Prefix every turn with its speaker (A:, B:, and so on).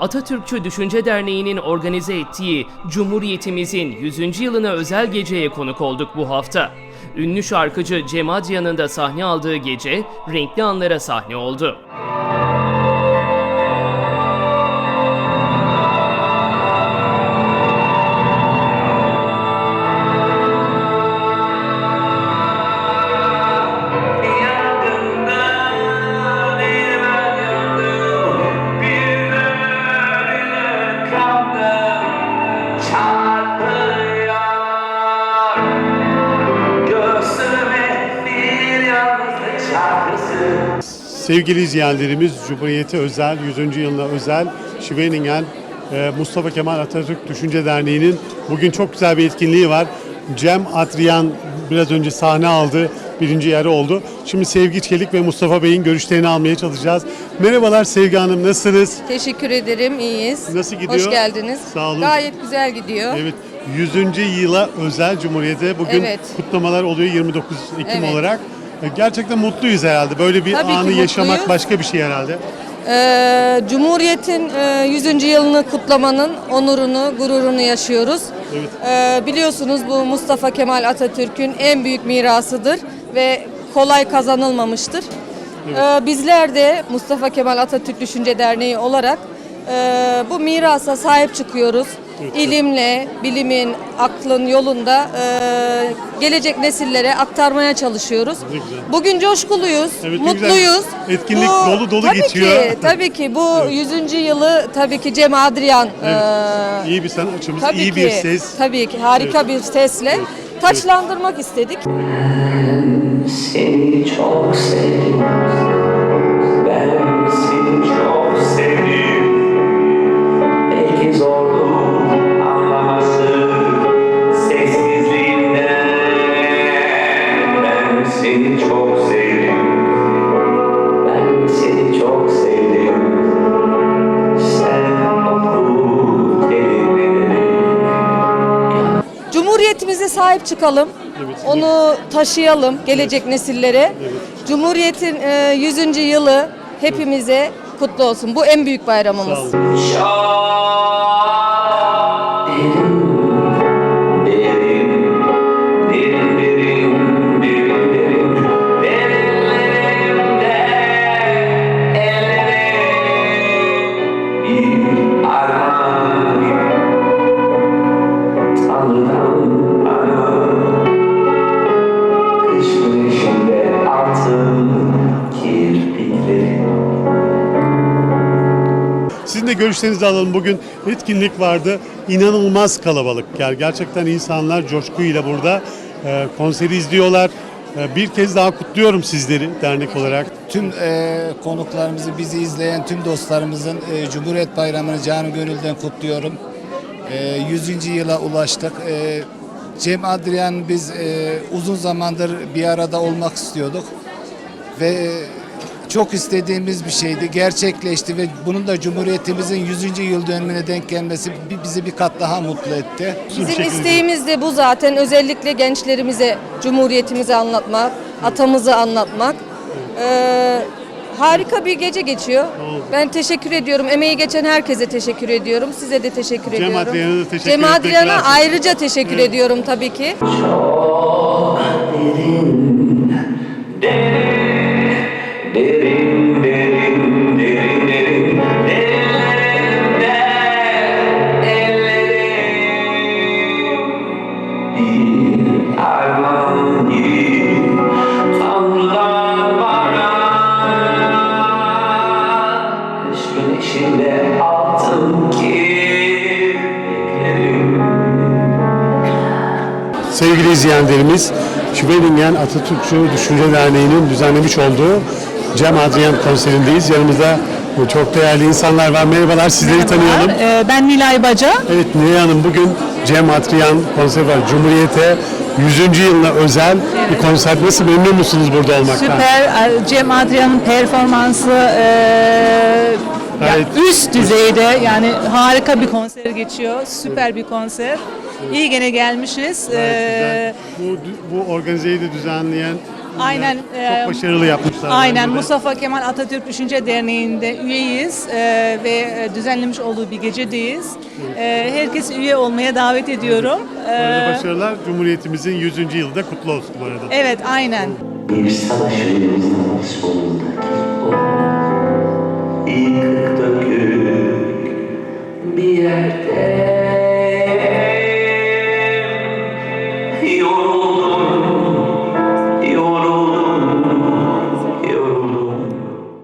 A: Atatürkçü Düşünce Derneği'nin organize ettiği Cumhuriyetimizin 100. yılına özel geceye konuk olduk bu hafta. Ünlü şarkıcı Cem Adrian'ın da sahne aldığı gece renkli anlara sahne oldu.
B: Sevgili izleyenlerimiz Cumhuriyeti özel, 100. yılına özel Schwenningen e, Mustafa Kemal Atatürk Düşünce Derneği'nin bugün çok güzel bir etkinliği var. Cem Adrian biraz önce sahne aldı, birinci yarı oldu. Şimdi Sevgi Çelik ve Mustafa Bey'in görüşlerini almaya çalışacağız. Merhabalar Sevgi Hanım, nasılsınız?
C: Teşekkür ederim, iyiyiz.
B: Nasıl gidiyor?
C: Hoş geldiniz.
B: Sağ olun.
C: Gayet güzel gidiyor.
B: Evet, 100. yıla özel Cumhuriyete bugün
C: Evet.
B: kutlamalar oluyor 29 Ekim
C: Evet.
B: olarak. E, Gerçekten mutluyuz herhalde. Böyle bir
C: Tabii ki
B: anı yaşamak başka bir şey herhalde.
C: Ee, Cumhuriyet'in e, 100. yılını kutlamanın onurunu, gururunu yaşıyoruz.
B: Evet.
C: Ee, biliyorsunuz bu Mustafa Kemal Atatürk'ün en büyük mirasıdır ve kolay kazanılmamıştır. Ee, bizler de Mustafa Kemal Atatürk Düşünce Derneği olarak e, bu mirasa sahip çıkıyoruz. İlimle, bilimin, aklın yolunda e, gelecek nesillere aktarmaya çalışıyoruz.
B: Ne güzel.
C: Bugün coşkuluyuz,
B: Evet, ne güzel.
C: mutluyuz.
B: Etkinlik dolu dolu
C: tabii
B: geçiyor.
C: Ki, tabii ki bu 100. yılı tabii ki Cem Adrian
B: Evet.
C: e,
B: İyi bir sanatçımız,
C: tabii
B: iyi
C: ki,
B: bir ses.
C: Tabii ki harika bir sesle taçlandırmak istedik.
D: Seni çok sevdim seni çok sevdim Ben seni çok sevdim
C: Cumhuriyetimize sahip çıkalım.
B: Evet.
C: Onu taşıyalım gelecek nesillere. Cumhuriyetin e, 100. yılı hepimize kutlu olsun. Bu en büyük bayramımız.
B: Sağ olun. Sizin de görüşlerinizi alalım. Bugün etkinlik vardı. İnanılmaz kalabalık. Yani gerçekten insanlar coşkuyla burada e, konseri izliyorlar. E, bir kez daha kutluyorum sizleri dernek olarak.
E: Tüm e, konuklarımızı, bizi izleyen tüm dostlarımızın e, Cumhuriyet Bayramı'nı canı gönülden kutluyorum. E, 100. yıla ulaştık. E, Cem Adrian biz e, uzun zamandır bir arada olmak istiyorduk. Ve e, çok istediğimiz bir şeydi, gerçekleşti ve bunun da Cumhuriyetimizin 100. yıl dönümüne denk gelmesi bi- bizi bir kat daha mutlu etti.
C: Bizim isteğimiz de bu zaten özellikle gençlerimize Cumhuriyetimizi anlatmak, atamızı anlatmak. Ee, harika bir gece geçiyor. Ben teşekkür ediyorum. Emeği geçen herkese teşekkür ediyorum. Size de teşekkür
B: Cem
C: ediyorum.
B: Adrian'a da teşekkür
C: Cem Adrian'a ayrıca teşekkür
B: Evet.
C: ediyorum tabii ki.
D: Derin, güneşinde altın kirpiklerim
B: Sevgili izleyenlerimiz, Schwenningen Atatürkçü Düşünce Derneği'nin düzenlemiş olduğu Cem Adrian konserindeyiz. Yanımızda çok değerli insanlar var. Merhabalar, sizleri tanıyalım.
F: Ee, Ben Nilay Baca.
B: Evet Nilay Hanım bugün Cem Adrian konseri var. Cumhuriyete 100. yılına özel bir konser. Nasıl memnun musunuz burada olmaktan?
F: Süper. Ee, Cem Adrian'ın performansı e, ya
B: Evet.
F: üst düzeyde yani harika bir konser geçiyor. Süper bir konser. İyi gene gelmişiz. Ee.
B: Bu, bu organizeyi de düzenleyen
F: Aynen, e,
B: çok başarılı yapmışlar.
F: Aynen
B: bence de.
F: Mustafa Kemal Atatürk Düşünce Derneği'nde üyeyiz ee, ve e, düzenlemiş olduğu bir gecedeyiz. Ee, herkesi üye olmaya davet ediyorum.
B: Bu arada
F: Ee,
B: başarılar Cumhuriyetimizin 100. yılı da kutlu olsun bu arada.
F: evet aynen.
D: Bir savaşımızın sonundaki o yıkık dökük bir yerde